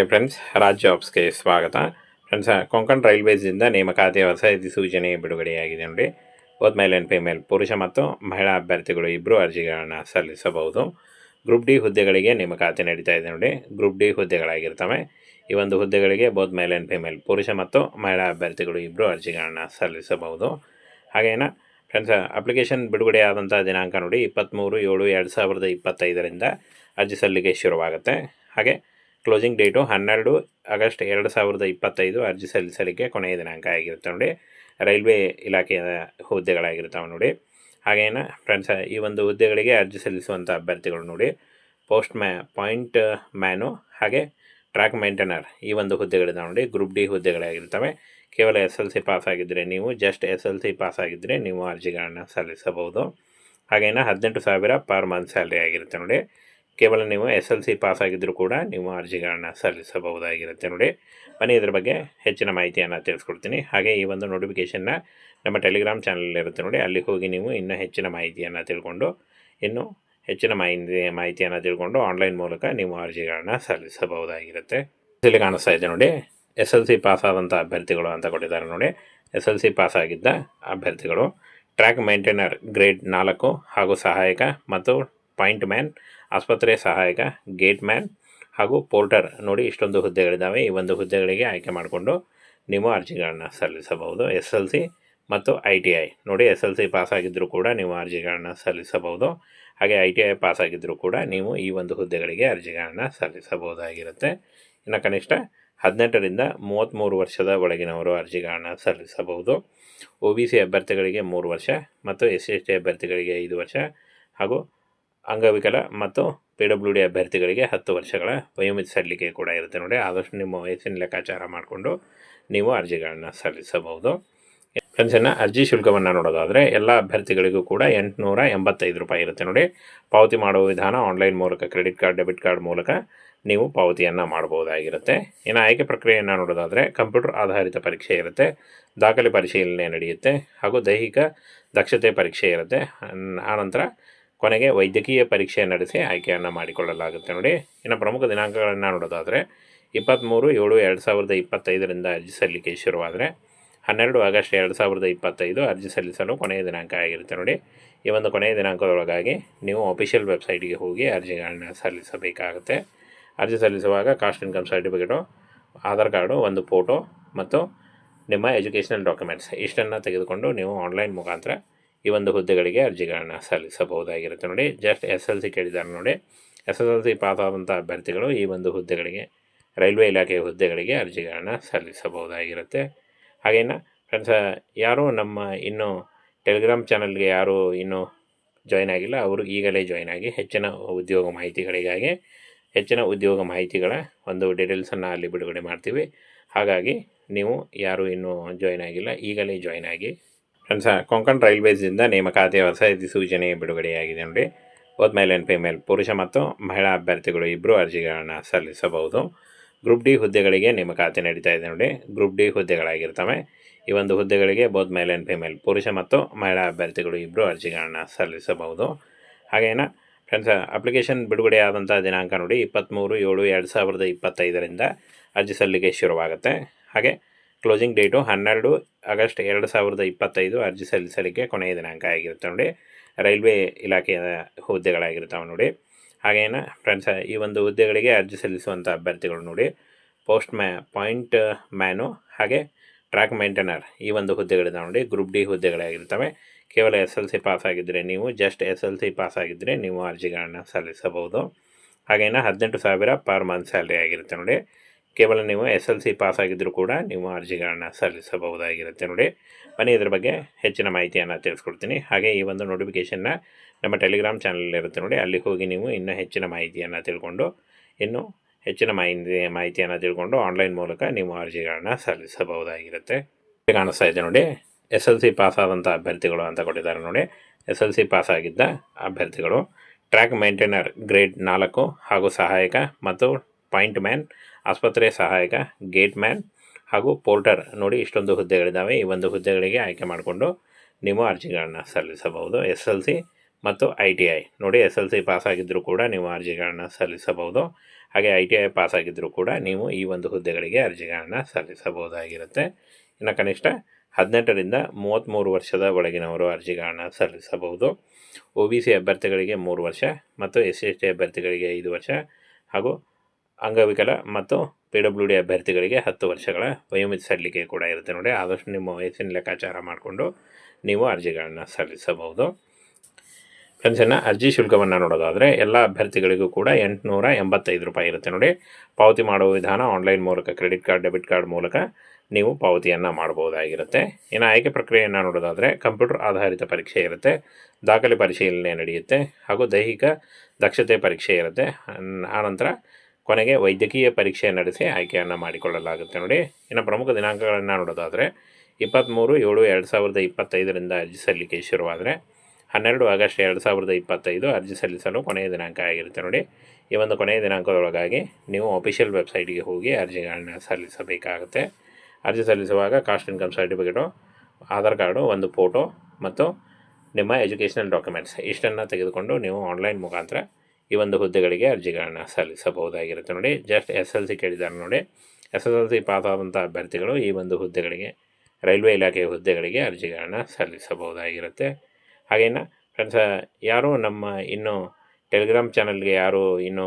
Friends Raj ಜಾಬ್ಸ್ಗೆ ಸ್ವಾಗತ. Friends Konkan ರೈಲ್ವೇಸಿಂದ ನೇಮಕಾತಿ ಹೊಸ ಅಧಿಸೂಚನೆ ಬಿಡುಗಡೆಯಾಗಿದೆ ನೋಡಿ. ಬೋತ್ ಮೇಲ್ ಆ್ಯಂಡ್ ಫಿಮೇಲ್ ಪುರುಷ ಮತ್ತು ಮಹಿಳಾ ಅಭ್ಯರ್ಥಿಗಳು ಇಬ್ಬರು ಅರ್ಜಿಗಳನ್ನು ಸಲ್ಲಿಸಬಹುದು. ಗ್ರೂಪ್ ಡಿ ಹುದ್ದೆಗಳಿಗೆ ನೇಮಕಾತಿ ನಡೀತಾ ಇದೆ ನೋಡಿ. ಗ್ರೂಪ್ ಡಿ ಹುದ್ದೆಗಳಾಗಿರ್ತವೆ. ಈ ಒಂದು ಹುದ್ದೆಗಳಿಗೆ ಬೋತ್ ಮೇಲ್ ಆ್ಯಂಡ್ ಫಿಮೇಲ್ ಪುರುಷ ಮತ್ತು ಮಹಿಳಾ ಅಭ್ಯರ್ಥಿಗಳು ಇಬ್ಬರು ಅರ್ಜಿಗಳನ್ನು ಸಲ್ಲಿಸಬಹುದು. ಹಾಗೇನ ಫ್ರೆಂಡ್ಸ್ ಅಪ್ಲಿಕೇಶನ್ ಬಿಡುಗಡೆ ಆದಂಥ ದಿನಾಂಕ ನೋಡಿ. ಇಪ್ಪತ್ತ್ಮೂರು ಏಳು ಎರಡು ಸಾವಿರದ ಇಪ್ಪತ್ತೈದರಿಂದ ಅರ್ಜಿ ಸಲ್ಲಿಕೆ ಶುರುವಾಗುತ್ತೆ. ಹಾಗೆ ಕ್ಲೋಸಿಂಗ್ ಡೇಟು ಹನ್ನೆರಡು ಆಗಸ್ಟ್ ಎರಡು ಸಾವಿರದ ಇಪ್ಪತ್ತೈದು ಅರ್ಜಿ ಸಲ್ಲಿಸಲಿಕ್ಕೆ ಕೊನೆಯ ದಿನಾಂಕ ಆಗಿರುತ್ತೆ ನೋಡಿ. ರೈಲ್ವೆ ಇಲಾಖೆಯ ಹುದ್ದೆಗಳಾಗಿರ್ತಾವೆ ನೋಡಿ. ಹಾಗೇನ ಫ್ರೆಂಡ್ಸ್ ಈ ಒಂದು ಹುದ್ದೆಗಳಿಗೆ ಅರ್ಜಿ ಸಲ್ಲಿಸುವಂಥ ಅಭ್ಯರ್ಥಿಗಳು ನೋಡಿ. ಪೋಸ್ಟ್ ಮ್ಯಾ ಪಾಯಿಂಟ್ ಮ್ಯಾನು ಹಾಗೆ ಟ್ರ್ಯಾಕ್ ಮೇಂಟೈನರ್ ಈ ಒಂದು ಹುದ್ದೆಗಳಿದ್ದಾವೆ ನೋಡಿ. ಗ್ರೂಪ್ ಡಿ ಹುದ್ದೆಗಳಾಗಿರ್ತವೆ ಕೇವಲ ಎಸ್ ಎಲ್ ಸಿ ಪಾಸ್ ಆಗಿದ್ದರೆ ನೀವು just S L C pass ಆಗಿದ್ದರೆ ನೀವು ಅರ್ಜಿಗಳನ್ನು ಸಲ್ಲಿಸಬಹುದು. ಹಾಗೇನ ಹದಿನೆಂಟು ಸಾವಿರ ಪರ್ ಮಂತ್ ಸ್ಯಾಲ್ರಿ ಆಗಿರುತ್ತೆ ನೋಡಿ. ಕೇವಲ ನೀವು ಎಸ್ ಎಲ್ ಸಿ ಪಾಸ್ ಆಗಿದ್ದರೂ ಕೂಡ ನೀವು ಅರ್ಜಿಗಳನ್ನು ಸಲ್ಲಿಸಬಹುದಾಗಿರುತ್ತೆ ನೋಡಿ. ಬನ್ನಿ, ಇದ್ರ ಬಗ್ಗೆ ಹೆಚ್ಚಿನ ಮಾಹಿತಿಯನ್ನು ತಿಳಿಸ್ಕೊಡ್ತೀನಿ. ಹಾಗೆ ಈ ಒಂದು ನೋಟಿಫಿಕೇಷನ್ನ ನಮ್ಮ ಟೆಲಿಗ್ರಾಮ್ ಚಾನಲ್ ಇರುತ್ತೆ ನೋಡಿ. ಅಲ್ಲಿ ಹೋಗಿ ನೀವು ಇನ್ನೂ ಹೆಚ್ಚಿನ ಮಾಹಿತಿಯನ್ನು ತಿಳ್ಕೊಂಡು, ಇನ್ನೂ ಹೆಚ್ಚಿನ ಮಾಹಿತಿ, ಮಾಹಿತಿಯನ್ನು ತಿಳ್ಕೊಂಡು ಆನ್ಲೈನ್ ಮೂಲಕ ನೀವು ಅರ್ಜಿಗಳನ್ನು ಸಲ್ಲಿಸಬಹುದಾಗಿರುತ್ತೆ. ಇಲ್ಲಿ ಕಾಣಿಸ್ತಾ ಇದೆ ನೋಡಿ. ಎಸ್ ಎಲ್ ಸಿ ಪಾಸ್ ಆದಂಥ ಅಭ್ಯರ್ಥಿಗಳು ಅಂತ ಕೊಟ್ಟಿದ್ದಾರೆ ನೋಡಿ. ಎಸ್ ಎಲ್ ಸಿ ಪಾಸ್ ಆಗಿದ್ದ ಅಭ್ಯರ್ಥಿಗಳು. ಟ್ರ್ಯಾಕ್ ಮೇಂಟೈನರ್ ಗ್ರೇಡ್ ನಾಲ್ಕು ಹಾಗೂ ಸಹಾಯಕ ಮತ್ತು ಪಾಯಿಂಟ್ ಮ್ಯಾನ್ ಆಸ್ಪತ್ರೆ ಸಹಾಯಕ, ಗೇಟ್ ಮ್ಯಾನ್ ಹಾಗೂ ಪೋರ್ಟರ್ ನೋಡಿ ಇಷ್ಟೊಂದು ಹುದ್ದೆಗಳಿದ್ದಾವೆ. ಈ ಒಂದು ಹುದ್ದೆಗಳಿಗೆ ಆಯ್ಕೆ ಮಾಡಿಕೊಂಡು ನೀವು ಅರ್ಜಿಗಳನ್ನು ಸಲ್ಲಿಸಬಹುದು. ಎಸ್ ಎಲ್ ಸಿ ಮತ್ತು ಐ ಟಿ ಐ ನೋಡಿ ಎಸ್ ಎಲ್ ಸಿ ಪಾಸ್ ಆಗಿದ್ದರೂ ಕೂಡ ನೀವು ಅರ್ಜಿಗಳನ್ನು ಸಲ್ಲಿಸಬಹುದು. ಹಾಗೆ ಐ ಟಿ ಐ ಪಾಸ್ ಆಗಿದ್ದರೂ ಕೂಡ ನೀವು ಈ ಒಂದು ಹುದ್ದೆಗಳಿಗೆ ಅರ್ಜಿಗಳನ್ನು ಸಲ್ಲಿಸಬಹುದಾಗಿರುತ್ತೆ. ಇನ್ನು ಕನಿಷ್ಠ ಹದಿನೆಂಟರಿಂದ ಮೂವತ್ತ್ಮೂರು ವರ್ಷದ ಒಳಗಿನವರು ಅರ್ಜಿಗಳನ್ನು ಸಲ್ಲಿಸಬಹುದು. ಒ ಬಿ ಸಿ ಅಭ್ಯರ್ಥಿಗಳಿಗೆ ಮೂರು ವರ್ಷ ಮತ್ತು ಎಸ್ ಸಿ ಎಸ್ ಟಿ ಅಭ್ಯರ್ಥಿಗಳಿಗೆ ಐದು ವರ್ಷ ಹಾಗೂ ಅಂಗವಿಕಲ ಮತ್ತು ಪಿ ಡಬ್ಲ್ಯೂ ಡಿ ಅಭ್ಯರ್ಥಿಗಳಿಗೆ ಹತ್ತು ವರ್ಷಗಳ ವಯೋಮಿತಿ ಸಲ್ಲಿಕೆ ಕೂಡ ಇರುತ್ತೆ ನೋಡಿ. ಆದಷ್ಟು ನಿಮ್ಮ ವಯಸ್ಸಿನ ಲೆಕ್ಕಾಚಾರ ಮಾಡಿಕೊಂಡು ನೀವು ಅರ್ಜಿಗಳನ್ನು ಸಲ್ಲಿಸಬಹುದು. ಫ್ರೆಂಡ್ಸನ್ನು ಅರ್ಜಿ ಶುಲ್ಕವನ್ನು ನೋಡೋದಾದರೆ ಎಲ್ಲ ಅಭ್ಯರ್ಥಿಗಳಿಗೂ ಕೂಡ ಎಂಟುನೂರ ಎಂಬತ್ತೈದು ರೂಪಾಯಿ ಇರುತ್ತೆ ನೋಡಿ. ಪಾವತಿ ಮಾಡುವ ವಿಧಾನ ಆನ್ಲೈನ್ ಮೂಲಕ, ಕ್ರೆಡಿಟ್ ಕಾರ್ಡ್, ಡೆಬಿಟ್ ಕಾರ್ಡ್ ಮೂಲಕ ನೀವು ಪಾವತಿಯನ್ನು ಮಾಡಬಹುದಾಗಿರುತ್ತೆ. ಇನ್ನು ಆಯ್ಕೆ ಪ್ರಕ್ರಿಯೆಯನ್ನು ನೋಡೋದಾದರೆ ಕಂಪ್ಯೂಟರ್ ಆಧಾರಿತ ಪರೀಕ್ಷೆ ಇರುತ್ತೆ, ದಾಖಲೆ ಪರಿಶೀಲನೆ ನಡೆಯುತ್ತೆ ಹಾಗೂ ದೈಹಿಕ ದಕ್ಷತೆ ಪರೀಕ್ಷೆ ಇರುತ್ತೆ. ಆನಂತರ ಕೊನೆಗೆ ವೈದ್ಯಕೀಯ ಪರೀಕ್ಷೆ ನಡೆಸಿ ಆಯ್ಕೆಯನ್ನು ಮಾಡಿಕೊಳ್ಳಲಾಗುತ್ತೆ ನೋಡಿ. ಇನ್ನು ಪ್ರಮುಖ ದಿನಾಂಕಗಳನ್ನು ನೋಡೋದಾದರೆ ಇಪ್ಪತ್ತ್ಮೂರು ಏಳು, ಎರಡು ಸಾವಿರದ ಇಪ್ಪತ್ತೈದರಿಂದ ಅರ್ಜಿ ಸಲ್ಲಿಕೆ ಶುರುವಾದರೆ, ಹನ್ನೆರಡು ಆಗಸ್ಟ್ ಎರಡು ಸಾವಿರದ ಇಪ್ಪತ್ತೈದು ಅರ್ಜಿ ಸಲ್ಲಿಸಲು ಕೊನೆಯ ದಿನಾಂಕ ಆಗಿರುತ್ತೆ ನೋಡಿ. ಈ ಒಂದು ಕೊನೆಯ ದಿನಾಂಕದೊಳಗಾಗಿ ನೀವು ಅಫಿಷಿಯಲ್ ವೆಬ್ಸೈಟಿಗೆ ಹೋಗಿ ಅರ್ಜಿಗಳನ್ನು ಸಲ್ಲಿಸಬೇಕಾಗುತ್ತೆ. ಅರ್ಜಿ ಸಲ್ಲಿಸುವಾಗ caste income certificate Aadhaar card, ಒಂದು ಫೋಟೋ ಮತ್ತು ನಿಮ್ಮ ಎಜುಕೇಷನಲ್ ಡಾಕ್ಯುಮೆಂಟ್ಸ್ ಇಷ್ಟನ್ನು ತೆಗೆದುಕೊಂಡು ನೀವು ಆನ್ಲೈನ್ ಮುಖಾಂತರ ಈ ಒಂದು ಹುದ್ದೆಗಳಿಗೆ ಅರ್ಜಿಗಳನ್ನು ಸಲ್ಲಿಸಬಹುದಾಗಿರುತ್ತೆ ನೋಡಿ. ಜಸ್ಟ್ ಎಸ್ ಎಲ್ ಸಿ ಕೇಳಿದ್ದಾರೆ ನೋಡಿ. S S L C pass ಆದಂಥ ಅಭ್ಯರ್ಥಿಗಳು ಈ ಒಂದು ಹುದ್ದೆಗಳಿಗೆ, ರೈಲ್ವೆ ಇಲಾಖೆಯ ಹುದ್ದೆಗಳಿಗೆ ಅರ್ಜಿಗಳನ್ನು ಸಲ್ಲಿಸಬಹುದಾಗಿರುತ್ತೆ. ಹಾಗೇನ ಫ್ರೆಂಡ್ಸ್ ಯಾರು ನಮ್ಮ ಇನ್ನು ಟೆಲಿಗ್ರಾಮ್ ಚಾನಲ್ಗೆ ಯಾರು ಇನ್ನೂ ಜಾಯ್ನ್ ಆಗಿಲ್ಲ, ಅವರು ಈಗಲೇ ಜಾಯ್ನ್ ಆಗಿ ಹೆಚ್ಚಿನ ಉದ್ಯೋಗ ಮಾಹಿತಿಗಳಿಗಾಗಿ, ಹೆಚ್ಚಿನ ಉದ್ಯೋಗ ಮಾಹಿತಿಗಳ ಒಂದು ಡೀಟೇಲ್ಸನ್ನು ಅಲ್ಲಿ ಬಿಡುಗಡೆ ಮಾಡ್ತೀವಿ. ಹಾಗಾಗಿ ನೀವು ಯಾರು ಇನ್ನೂ ಜಾಯ್ನ್ ಆಗಿಲ್ಲ, ಈಗಲೇ ಜಾಯ್ನ್ ಆಗಿ ಫ್ರೆಂಡ್ಸ್ ಕೊಂಕಣ್ ರೈಲ್ವೇಸಿಂದ ನೇಮಕಾತಿ ಹೊಸ ಅಧಿಸೂಚನೆ ಬಿಡುಗಡೆಯಾಗಿದೆ ನೋಡಿ. ಬೋತ್ ಮೇಲ್ ಆ್ಯಂಡ್ ಫಿಮೇಲ್, ಪುರುಷ ಮತ್ತು ಮಹಿಳಾ ಅಭ್ಯರ್ಥಿಗಳು ಇಬ್ಬರು ಅರ್ಜಿಗಳನ್ನು ಸಲ್ಲಿಸಬಹುದು. ಗ್ರೂಪ್ ಡಿ ಹುದ್ದೆಗಳಿಗೆ ನೇಮಕಾತಿ ನಡೀತಾ ಇದೆ ನೋಡಿ. ಗ್ರೂಪ್ ಡಿ ಹುದ್ದೆಗಳಾಗಿರ್ತವೆ. ಈ ಒಂದು ಹುದ್ದೆಗಳಿಗೆ ಬೋತ್ ಮೇಲ್ ಆ್ಯಂಡ್ ಫಿಮೇಲ್, ಪುರುಷ ಮತ್ತು ಮಹಿಳಾ ಅಭ್ಯರ್ಥಿಗಳು ಇಬ್ಬರು ಅರ್ಜಿಗಳನ್ನು ಸಲ್ಲಿಸಬಹುದು. ಹಾಗೇನ, ಫ್ರೆಂಡ್ಸ್ ಅಪ್ಲಿಕೇಶನ್ ಬಿಡುಗಡೆ ಆದಂಥ ದಿನಾಂಕ ನೋಡಿ ಇಪ್ಪತ್ತ್ಮೂರು ಏಳು ಎರಡು ಸಾವಿರದ ಇಪ್ಪತ್ತೈದರಿಂದ ಅರ್ಜಿ ಸಲ್ಲಿಕೆ ಶುರುವಾಗುತ್ತೆ. ಹಾಗೆ ಕ್ಲೋಸಿಂಗ್ ಡೇಟು ಹನ್ನೆರಡು ಆಗಸ್ಟ್ ಎರಡು ಸಾವಿರದ ಇಪ್ಪತ್ತೈದು ಅರ್ಜಿ ಸಲ್ಲಿಸಲಿಕ್ಕೆ ಕೊನೆಯ ದಿನಾಂಕ ಆಗಿರುತ್ತೆ ನೋಡಿ. ರೈಲ್ವೆ ಇಲಾಖೆಯ ಹುದ್ದೆಗಳಾಗಿರ್ತಾವೆ ನೋಡಿ. ಹಾಗೇನ ಫ್ರೆಂಡ್ಸ್ ಈ ಒಂದು ಹುದ್ದೆಗಳಿಗೆ ಅರ್ಜಿ ಸಲ್ಲಿಸುವಂಥ ಅಭ್ಯರ್ಥಿಗಳು ನೋಡಿ. ಪೋಸ್ಟ್ ಮ್ಯಾ ಪಾಯಿಂಟ್ ಮ್ಯಾನು ಹಾಗೆ ಟ್ರ್ಯಾಕ್ ಮೇಂಟೈನರ್ ಈ ಒಂದು ಹುದ್ದೆಗಳಿದಾವೆ ನೋಡಿ. ಗ್ರೂಪ್ ಡಿ ಹುದ್ದೆಗಳಾಗಿರ್ತವೆ ಕೇವಲ ಎಸ್ ಎಲ್ ಸಿ ಪಾಸ್ ಆಗಿದ್ದರೆ ನೀವು just S L C pass ಆಗಿದ್ದರೆ ನೀವು ಅರ್ಜಿಗಳನ್ನು ಸಲ್ಲಿಸಬಹುದು. ಹಾಗೇನ ಹದಿನೆಂಟು ಸಾವಿರ ಪರ್ ಮಂತ್ ಸ್ಯಾಲ್ರಿ ಆಗಿರುತ್ತೆ ನೋಡಿ. ಕೇವಲ ನೀವು ಎಸ್ ಎಲ್ ಸಿ ಪಾಸ್ ಆಗಿದ್ದರೂ ಕೂಡ ನೀವು ಅರ್ಜಿಗಳನ್ನು ಸಲ್ಲಿಸಬಹುದಾಗಿರುತ್ತೆ ನೋಡಿ. ಬನ್ನಿ, ಇದ್ರ ಬಗ್ಗೆ ಹೆಚ್ಚಿನ ಮಾಹಿತಿಯನ್ನು ತಿಳಿಸ್ಕೊಡ್ತೀನಿ. ಹಾಗೆ ಈ ಒಂದು ನೋಟಿಫಿಕೇಷನ್ನ ನಮ್ಮ ಟೆಲಿಗ್ರಾಮ್ ಚಾನಲ್ ಇರುತ್ತೆ ನೋಡಿ. ಅಲ್ಲಿ ಹೋಗಿ ನೀವು ಇನ್ನೂ ಹೆಚ್ಚಿನ ಮಾಹಿತಿಯನ್ನು ತಿಳ್ಕೊಂಡು, ಇನ್ನೂ ಹೆಚ್ಚಿನ ಮಾಹಿತಿ, ಮಾಹಿತಿಯನ್ನು ತಿಳ್ಕೊಂಡು ಆನ್ಲೈನ್ ಮೂಲಕ ನೀವು ಅರ್ಜಿಗಳನ್ನು ಸಲ್ಲಿಸಬಹುದಾಗಿರುತ್ತೆ. ಕಾಣಿಸ್ತಾ ಇದೆ ನೋಡಿ. ಎಸ್ ಎಲ್ ಸಿ ಪಾಸ್ ಆದಂಥ ಅಭ್ಯರ್ಥಿಗಳು ಅಂತ ಕೊಟ್ಟಿದ್ದಾರೆ ನೋಡಿ. ಎಸ್ ಎಲ್ ಸಿ ಪಾಸ್ ಆಗಿದ್ದ ಅಭ್ಯರ್ಥಿಗಳು. ಟ್ರ್ಯಾಕ್ ಮೇಂಟೈನರ್ ಗ್ರೇಡ್ ನಾಲ್ಕು ಹಾಗೂ ಸಹಾಯಕ ಮತ್ತು ಪಾಯಿಂಟ್ ಮ್ಯಾನ್ ಆಸ್ಪತ್ರೆ ಸಹಾಯಕ, ಗೇಟ್ ಮ್ಯಾನ್ ಹಾಗೂ ಪೋರ್ಟರ್ ನೋಡಿ ಇಷ್ಟೊಂದು ಹುದ್ದೆಗಳಿದ್ದಾವೆ. ಈ ಒಂದು ಹುದ್ದೆಗಳಿಗೆ ಆಯ್ಕೆ ಮಾಡಿಕೊಂಡು ನೀವು ಅರ್ಜಿಗಳನ್ನು ಸಲ್ಲಿಸಬಹುದು. ಎಸ್ ಎಲ್ ಸಿ ಮತ್ತು ಐ ಟಿ ಐ ನೋಡಿ ಎಸ್ ಎಲ್ ಸಿ ಪಾಸ್ ಆಗಿದ್ದರೂ ಕೂಡ ನೀವು ಅರ್ಜಿಗಳನ್ನು ಸಲ್ಲಿಸಬಹುದು. ಹಾಗೆ ಐ ಟಿ ಐ ಪಾಸ್ ಆಗಿದ್ದರೂ ಕೂಡ ನೀವು ಈ ಒಂದು ಹುದ್ದೆಗಳಿಗೆ ಅರ್ಜಿಗಳನ್ನು ಸಲ್ಲಿಸಬಹುದಾಗಿರುತ್ತೆ. ಇನ್ನು ಕನಿಷ್ಠ ಹದಿನೆಂಟರಿಂದ ಮೂವತ್ತ್ಮೂರು ವರ್ಷದ ಒಳಗಿನವರು ಅರ್ಜಿಗಳನ್ನು ಸಲ್ಲಿಸಬಹುದು. ಒ ಬಿ ಸಿ ಅಭ್ಯರ್ಥಿಗಳಿಗೆ ಮೂರು ವರ್ಷ ಮತ್ತು ಎಸ್ ಸಿ ಎಸ್ ಟಿ ಅಭ್ಯರ್ಥಿಗಳಿಗೆ ಐದು ವರ್ಷ ಹಾಗೂ ಅಂಗವಿಕಲ ಮತ್ತು ಪಿ ಡಬ್ಲ್ಯೂ ಡಿ ಅಭ್ಯರ್ಥಿಗಳಿಗೆ ಹತ್ತು ವರ್ಷಗಳ ವಯೋಮಿತಿ ಸಲ್ಲಿಕೆ ಕೂಡ ಇರುತ್ತೆ ನೋಡಿ. ಆದಷ್ಟು ನಿಮ್ಮ ವಯಸ್ಸಿನ ಲೆಕ್ಕಾಚಾರ ಮಾಡಿಕೊಂಡು ನೀವು ಅರ್ಜಿಗಳನ್ನು ಸಲ್ಲಿಸಬಹುದು. ಫ್ರೆಂಡ್ಸ್ ಅರ್ಜಿ ಶುಲ್ಕವನ್ನು ನೋಡೋದಾದರೆ ಎಲ್ಲ ಅಭ್ಯರ್ಥಿಗಳಿಗೂ ಕೂಡ ಎಂಟುನೂರ ಎಂಬತ್ತೈದು ರೂಪಾಯಿ ಇರುತ್ತೆ ನೋಡಿ. ಪಾವತಿ ಮಾಡುವ ವಿಧಾನ ಆನ್ಲೈನ್ ಮೂಲಕ, ಕ್ರೆಡಿಟ್ ಕಾರ್ಡ್, ಡೆಬಿಟ್ ಕಾರ್ಡ್ ಮೂಲಕ ನೀವು ಪಾವತಿಯನ್ನು ಮಾಡಬಹುದಾಗಿರುತ್ತೆ. ಇನ್ನು ಆಯ್ಕೆ ಪ್ರಕ್ರಿಯೆಯನ್ನು ನೋಡೋದಾದರೆ ಕಂಪ್ಯೂಟರ್ ಆಧಾರಿತ ಪರೀಕ್ಷೆ ಇರುತ್ತೆ, ದಾಖಲೆ ಪರಿಶೀಲನೆ ನಡೆಯುತ್ತೆ ಹಾಗೂ ದೈಹಿಕ ದಕ್ಷತೆ ಪರೀಕ್ಷೆ ಇರುತ್ತೆ. ಆನಂತರ ಕೊನೆಗೆ ವೈದ್ಯಕೀಯ ಪರೀಕ್ಷೆ ನಡೆಸಿ ಆಯ್ಕೆಯನ್ನು ಮಾಡಿಕೊಳ್ಳಲಾಗುತ್ತೆ ನೋಡಿ. ಇನ್ನು ಪ್ರಮುಖ ದಿನಾಂಕಗಳನ್ನು ನೋಡೋದಾದರೆ ಇಪ್ಪತ್ತ್ಮೂರು ಏಳು ಎರಡು ಸಾವಿರದ ಇಪ್ಪತ್ತೈದರಿಂದ ಅರ್ಜಿ ಸಲ್ಲಿಕೆ ಶುರುವಾದರೆ, ಹನ್ನೆರಡು ಆಗಸ್ಟ್ ಎರಡು ಸಾವಿರದ ಇಪ್ಪತ್ತೈದು ಅರ್ಜಿ ಸಲ್ಲಿಸಲು ಕೊನೆಯ ದಿನಾಂಕ ಆಗಿರುತ್ತೆ ನೋಡಿ. ಈ ಒಂದು ಕೊನೆಯ ದಿನಾಂಕದೊಳಗಾಗಿ ನೀವು ಅಫಿಷಿಯಲ್ ವೆಬ್ಸೈಟಿಗೆ ಹೋಗಿ ಅರ್ಜಿಗಳನ್ನು ಸಲ್ಲಿಸಬೇಕಾಗುತ್ತೆ. ಅರ್ಜಿ ಸಲ್ಲಿಸುವಾಗ caste income certificate, Aadhaar card, ಒಂದು ಫೋಟೋ ಮತ್ತು ನಿಮ್ಮ ಎಜುಕೇಷನಲ್ ಡಾಕ್ಯುಮೆಂಟ್ಸ್ ಇಷ್ಟನ್ನು ತೆಗೆದುಕೊಂಡು ನೀವು ಆನ್ಲೈನ್ ಮುಖಾಂತರ ಈ ಒಂದು ಹುದ್ದೆಗಳಿಗೆ ಅರ್ಜಿಗಳನ್ನು ಸಲ್ಲಿಸಬಹುದಾಗಿರುತ್ತೆ ನೋಡಿ. ಜಸ್ಟ್ ಎಸ್ ಎಲ್ ಸಿ ಕೇಳಿದ್ದಾರೆ ನೋಡಿ. S S L C pass ಆದಂಥ ಅಭ್ಯರ್ಥಿಗಳು ಈ ಒಂದು ಹುದ್ದೆಗಳಿಗೆ, ರೈಲ್ವೆ ಇಲಾಖೆಯ ಹುದ್ದೆಗಳಿಗೆ ಅರ್ಜಿಗಳನ್ನು ಸಲ್ಲಿಸಬಹುದಾಗಿರುತ್ತೆ. ಹಾಗೇನ ಫ್ರೆಂಡ್ಸ್, ಯಾರು ನಮ್ಮ ಇನ್ನೂ ಟೆಲಿಗ್ರಾಮ್ ಚಾನಲ್ಗೆ ಯಾರು ಇನ್ನೂ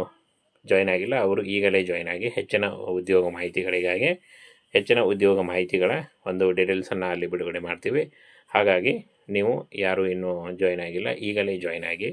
ಜಾಯ್ನ್ ಆಗಿಲ್ಲ, ಅವರು ಈಗಲೇ ಜಾಯ್ನ್ ಆಗಿ ಹೆಚ್ಚಿನ ಉದ್ಯೋಗ ಮಾಹಿತಿಗಳಿಗಾಗಿ, ಹೆಚ್ಚಿನ ಉದ್ಯೋಗ ಮಾಹಿತಿಗಳ ಒಂದು ಡೀಟೇಲ್ಸನ್ನು ಅಲ್ಲಿ ಬಿಡುಗಡೆ ಮಾಡ್ತೀವಿ. ಹಾಗಾಗಿ ನೀವು ಯಾರು ಇನ್ನೂ ಜಾಯ್ನ್ ಆಗಿಲ್ಲ, ಈಗಲೇ ಜಾಯ್ನ್ ಆಗಿ